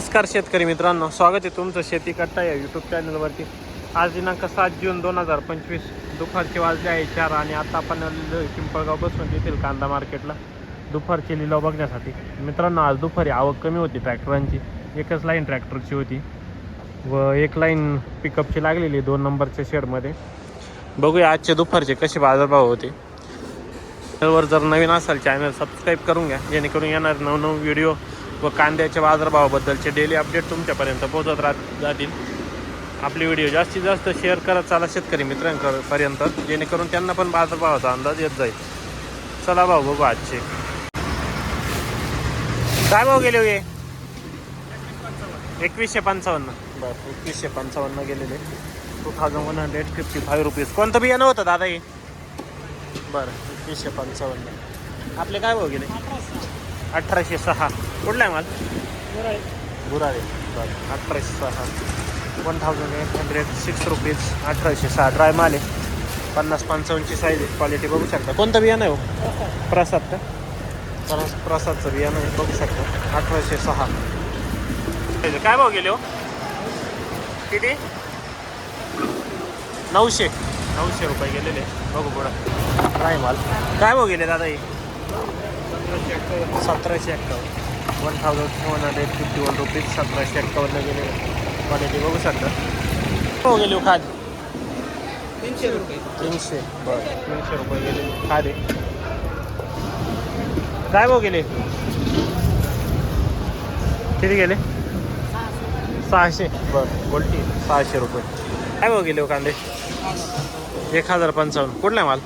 नमस्कार शेतकरी मित्रांनो स्वागत आहे तुमचं शेती कट्टा या यूट्यूब चॅनलवरती आज दिनांक सात जून दोन हजार पंचवीस दुपारचे वाजले आहे चार आणि आता आपण आलेलो पिंपळगाव बसून येथील कांदा मार्केटला. दुपारचे लिलाव बघण्यासाठी. मित्रांनो आज दुपारी आवक कमी होती ट्रॅक्टरांची एकच लाईन ट्रॅक्टरची होती. व एक लाईन पिकअपची लागलेली दोन नंबरच्या शेडमध्ये बघूया आजचे दुपारचे कसे बाजारभाव होते. चॅनलवर जर नवीन असाल चॅनल सबस्क्राईब करून घ्या. जेणेकरून येणार नवनवीन व्हिडिओ व कांद्याच्या बाजारभावाबद्दलचे डेली अपडेट तुमच्यापर्यंत पोहोचत राहत जातील. आपले व्हिडिओ जास्तीत जास्त शेअर करत चाला शेतकरी मित्रांपर्यंत जेणेकरून त्यांना पण बाजारभावाचा अंदाज येत जाईल. चला भाऊ बघू आजचे. काय भाव गेले हो हे एकवीसशे पंचावन्न. बरं एकवीसशे पंचावन्न गेलेले. Two thousand one hundred fifty five rupees कोणतं बियाणं होतं दादा हे? बरं एकवीसशे पंचावन्न. आपले काय भाव गेले? अठराशे सहा. कुठला आहे माल? गुराळे. बरं अठराशे सहा. One thousand eight hundred six rupees अठराशे सहा. ड्राय माल आहे. पन्नास पंचावन्नची साईज आहे. क्वालिटी बघू शकता. कोणतं बियाणं आहे हो? प्रसाद. का? प्रस प्रसादचं बियाणं आहे. बघू शकता. अठराशे सहा. काय भाव गेले हो? किती? नऊशे. नऊशे रुपये गेलेले. बघू पुढं. ड्राय माल. काय भाव गेले दादा हे? सतराशे एक्कावन्न. One thousand one hundred fifty one rupees सतराशे एक्कावन्न गेले. क्वालिटी बघू शकता. हो गेले हो खाद तीनशे रुपये. तीनशे. बरं. तीनशे रुपये गेले. खाद आहे काय भाव गेले? किती गेले? सहाशे. बरं. गोल्टी सहाशे रुपये. काय भाव गेले हो कांदे? एक हजार पंचावन्न. कुठला माल?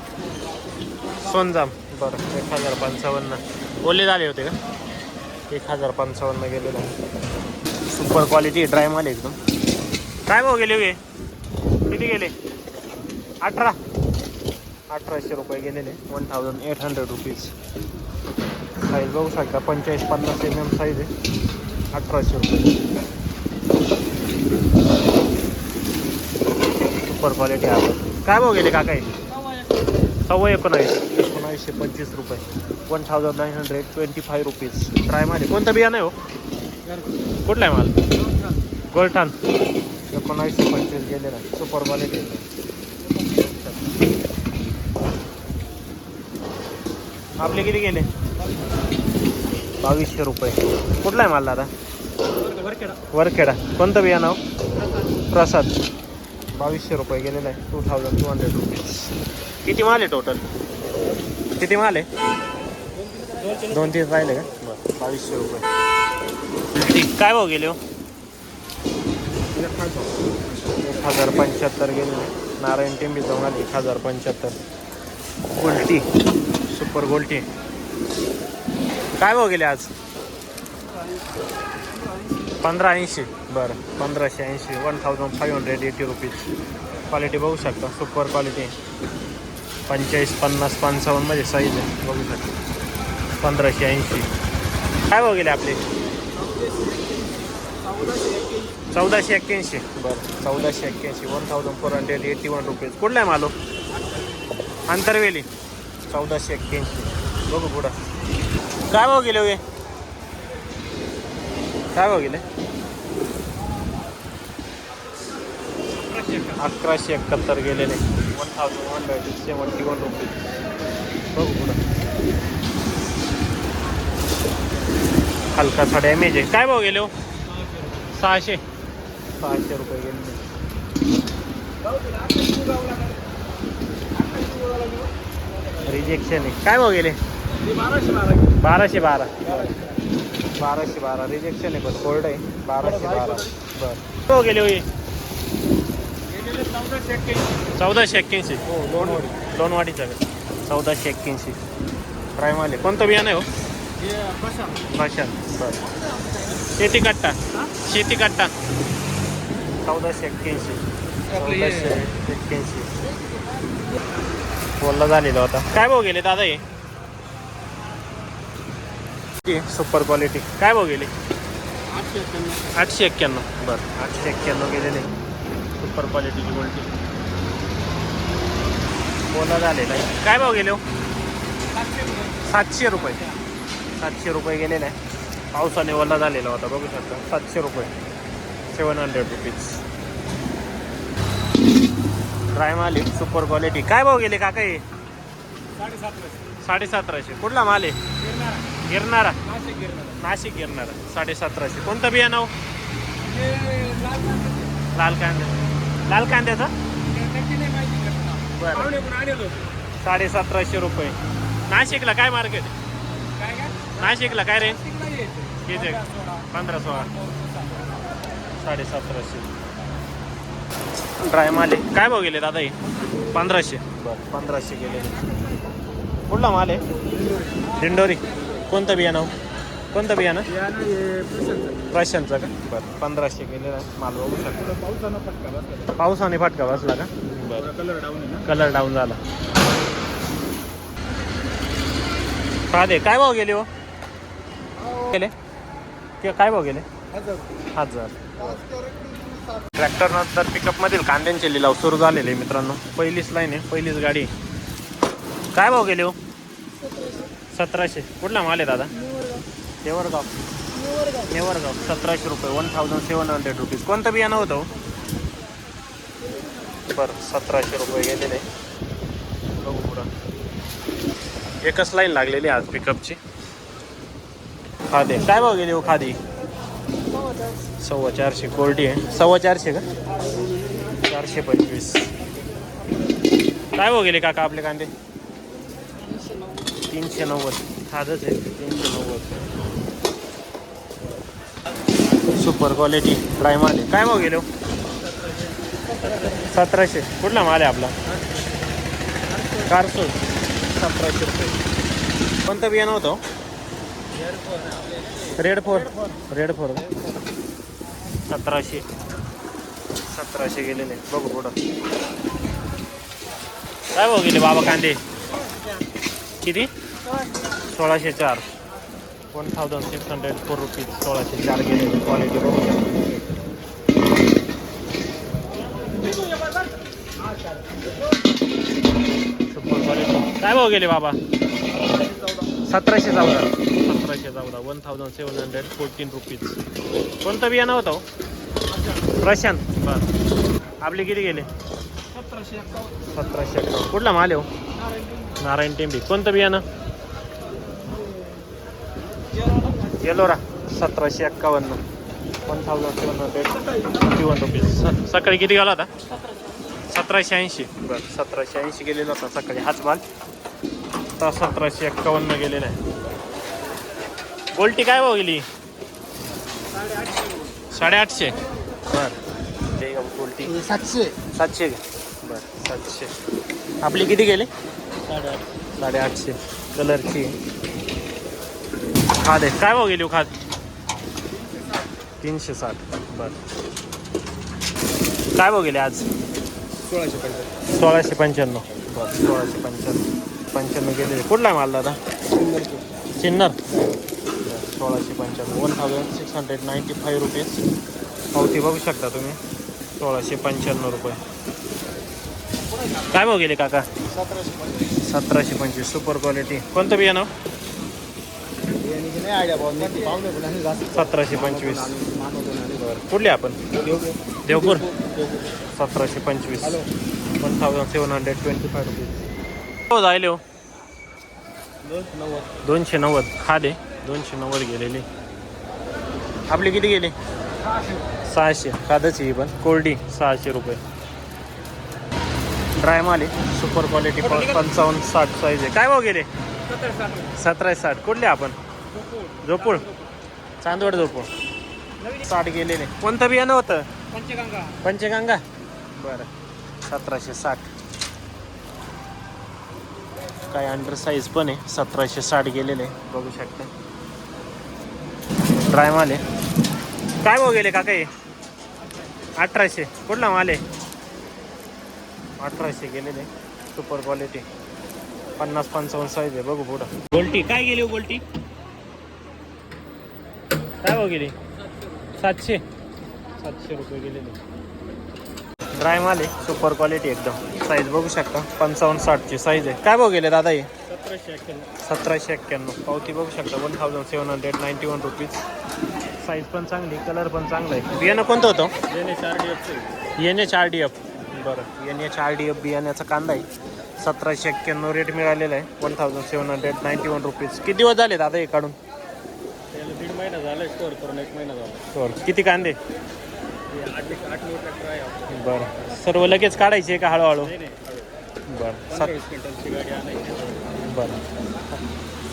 सोनजाम. बरं एक हजार पंचावन्न. ओले झाले होते का? एक हजार पंचावन्न गेलेलं आहे सुपर क्वालिटी ड्राय माल एकदम. काय भाऊ गेले हे किती गेले? अठरा. अठराशे रुपये गेलेले. One thousand eight hundred rupees size बघू शकता पंचेचाळीस पन्नास एम एम साईज आहे. अठराशे रुपये. सुपर क्वालिटी आहे. काय भाऊ गेले काका सव्वा एकोणावीस. एकोणावीसशे पंचवीस रुपये. One thousand nine hundred twenty five rupees dry माल कोणतं बियाणं आहे हो? कुठला आहे माल? गोलठाण एकोणावीसशे पंचवीस गेलेला आहे. सुपर क्वालिटी आपले किती गेले? बावीसशे रुपये. कुठला आहे माल दादा? वरखेडा. कोणतं बियाणं हो? प्रसाद. बावीसशे रुपये गेलेलं आहे. Two thousand two hundred rupees किती माल आहे टोटल किती माल आहे? दोन तीस राहिले का? बरं बावीसशे रुपये. ठीक काय भाव गेले हो? एक हजार पंच्याहत्तर गेले. नारायण टेंबी जाऊन एक हजार पंच्याहत्तर. गोल्टी. सुपर गोल्टी. काय भाव गेले आज? पंधरा ऐंशी. बरं पंधराशे ऐंशी. One thousand five hundred eighty rupees quality बघू शकता. सुपर क्वालिटी पंचेचाळीस पन्नास पंचावन्नमध्ये साईज आहे. बघू शकता. पंधराशे ऐंशी. काय भाव गेले आपले? चौदाशे एक्क्याऐंशी. बरं. चौदाशे एक्क्याऐंशी. One thousand four hundred eighty one rupees कुठला आहे मालो? अंतरवेली. चौदाशे एक्क्याऐंशी. बघू पुढं. काय भाव गेले होय काय भाव गेले? अकराशे एकाहत्तर गेलेले. One thousand one hundred seventy one rupees बघू पुढं. हलकासा डॅमेज आहे. काय भाव गेले हो? सहाशे. सहाशे रुपये गेले. रिजेक्शन आहे. काय भाव गेले? बाराशे बारा. बाराशे बारा. रिजेक्शन आहे बरं कोल्ड आहे. बाराशे बारा. बरं. हो गेले होई चौदाशे एक्क्याऐंशी. हो लोनवाडीचा का चौदाशे एक्क्याऐंशी. प्रायमाले कोणतं बियाणं आहे हो? भाषा बरं. शेती कट्टा. शेती कट्टा. चौदाशे एक्क्याऐंशी. चौदाशे एक्क्याऐंशी. बोलला झालेला होता काय भाव गेले दादा हे? सुपर क्वालिटी काय भाव गेले? आठशे एक्क्याण्णव. बरं. आठशे एक्क्याण्णव गेलेले. सुपर क्वालिटीची गोल्टी बोला झालेला आहे काय भाव गेले हो? सातशे रुपये. सातशे रुपये गेले आहे पावसाने ओला झालेला होता बघू शकता. सातशे रुपये. सेवन हंड्रेड रुपीज ड्राय माल आहे सुपर क्वालिटी काय भाव गेले काका हे? साडेसतराशे. कुठला माल आहे? गिरणारा नाशिक गिरणारा साडेसतराशे. कोणतं बियाणं हो? लाल कांदा. लाल कांद्याचा? बरं. साडेसतराशे रुपये. नाशिकला काय मार्केट? नाशिकला काय रे? किती पंधरा सोळा. साडेसतराशे. ड्राय माल. काय भाव गेले दादा हे? पंधराशे. बरं पंधराशे गेले. कुठला माल आहे? दिंडोरी. कोणतं बियाणं? हो? कोणतं बियाणं? प्रशांतचं. का? बरं पंधराशे गेलेला. माल बघू शकतो. पावसाने फटका बसला का? बरं. कलर डाऊन कलर डाऊन झाला. साधे काय भाव गेले हो? गेले? ते काय भाव गेले? हजार. ट्रॅक्टर नंतर पिकअप मधील कांद्यांचे लिलाव सुरू झालेले मित्रांनो. पहिलीच लाईन आहे पहिलीच गाडी. काय भाव गेले हो? सतराशे. कुठला माल आहे दादा? नेवरगाव. नेवरगाव. सतराशे रुपये one thousand seven hundred rupees कोणतं बियाणं होतं हो? बरं सतराशे रुपये गेलेले. बघू पुढं. एकच लाईन लागलेली आज पिकअपची खादे. काय भाव गेली हो खादी? सव्वा चारशे. कोरडी आहे. सव्वा चारशे का? चारशे पंचवीस. काय भाव गेले काका आपले कांदे? तीनशे नव्वद. खादच आहे. तीनशे नव्वद. सुपर क्वालिटी ड्राय माल आहे. काय भाव गेले? सतराशे. कुठला माल आहे आपला? कारसो सतराशे रुपये. कोणतं बियाणं होतं रेड फोर रेड फोर सतराशे. सतराशे गेलेले. बघू पुढं. काय भाऊ गेले बाबा कांदे? किती? सोळाशे चार. One thousand six hundred four rupees सोळाशे चार गेलेले क्वालिटी बघू शकता सुपर क्वालिटी काय भाव गेले बाबा? सतराशे चौदा. सतराशे चौदा. One thousand seven hundred fourteen rupees कोणतं बियाणं होतं हो? प्रशांत. बरं. आपले किती गेले? सतराशे सतराशे कुठला माल हो? नारायण टेंबी. कोणतं बियाणं? येलोरा सतराशे एक्कावन्न. One thousand seven hundred fifty one rupees स सकाळी किती गेला होता? सतराशे ऐंशी. बरं सतराशे ऐंशी गेलेला होता सकाळी. हाच माल? आता सतराशे एक्कावन्न गेलेला आहे. गोल्टी काय भाव गेली? साडेआठशे. बरं. ते गोल्टी. सातशे. सातशे का बरं सातशे. आपली किती गेले? साडेआठ साडेआठशे. कलरची. खाद आहे. काय भाव गेली हो खाद? तीनशे साठ. बरं. काय भाव गेले आज? सोळाशे पंचायत सोळाशे पंच्याण्णव. बरं सोळाशे पंच्याण्णव. पंच्याण्णव गेलेले कुठला आहे माल दादा? चिन्नर. सोळाशे पंच्याण्णव. One thousand six hundred ninety five rupees पावती बघू शकता तुम्ही. सोळाशे पंच्याण्णव रुपये. काय भाव गेले काका? सतराशे पंचवीस. सतराशे पंचवीस. सुपर क्वालिटी कोणतं बियाणं नाही आयडिया पाहून पाहुणे पण आणि जास्त सतराशे पंचवीस. कुठले आपण? देवपूर. सतराशे पंचवीस. One thousand seven hundred twenty five rupees हो जायले हो. दोनशे नव्वद. खादे. दोनशे नव्वद गेलेले. आपले किती गेले? सहाशे. खादची ही पण. कोरडी सहाशे रुपये. ड्राय माले सुपर क्वालिटी पंचावन्न साठ साईज आहे. काय भाव गेले? सतराशे साठ. कुठले आपण? झोपूळ. चांदवड झोपूळ. साठ गेलेले. कोणतं बियाणं होतं? पंचगंगा. पंचगंगा? बरं. सतराशे साठ. काय अंडर साईज पण आहे. सतराशे साठ गेलेले. बघू शकता. ड्राय माल आहे. काय भाव गेले काका हे? अठराशे. कुठला माल आहे? अठराशे गेलेले. सुपर क्वालिटी पन्नास पंचावन्न साईज आहे. बघू पुढं. गोल्टी. काय गेली हो गोल्टी? काय भाव गेली? सातशे. सातशे रुपये गेलेले ड्राय माल आहे सुपर क्वालिटी एकदम. साईज बघू शकता पंचावन्न साठची साईज आहे. काय भाव गेले दादा हे? सतराशे एक्क्याण्णव. सतराशे एक्क्याण्णव. पावती बघू शकता one thousand seven hundred ninety one rupees size पण चांगली कलर पण चांगला आहे. बियाणं कोणतं होतं? N H R D एफचं N H R D F बरं. N H R D F बियाण्याचा कांदा आहे. सतराशे एक्क्याण्णव रेट मिळालेला आहे. One thousand seven hundred ninety one rupees किती दिवस झाले दादा हे काढून? झाला स्टोअर करून एक महिना झाला. बरं किती कांदे? आठ एक आठ नऊ ट्रॅक्टर आहे. आपलं. बरं. सर्व लगेच काढायचे का हळूहळू? नाही नाही बरं. पंधरा सत वीस क्विंटलची गाडी आणायची बरं.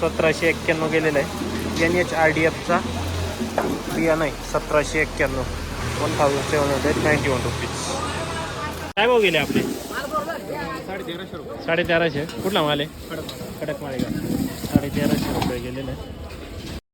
सतराशे एक्क्याण्णव गेलेलं आहे. एन एच आर डी एफचा बियाणं आहे सतराशे एक्क्याण्णव. One thousand seven hundred ninety one rupees काय भाव गेले आपले? साडे तेराशे रुपये कुठला माल आहे? कडक माळेगाव साडेतेराशे रुपये गेलेले. आहे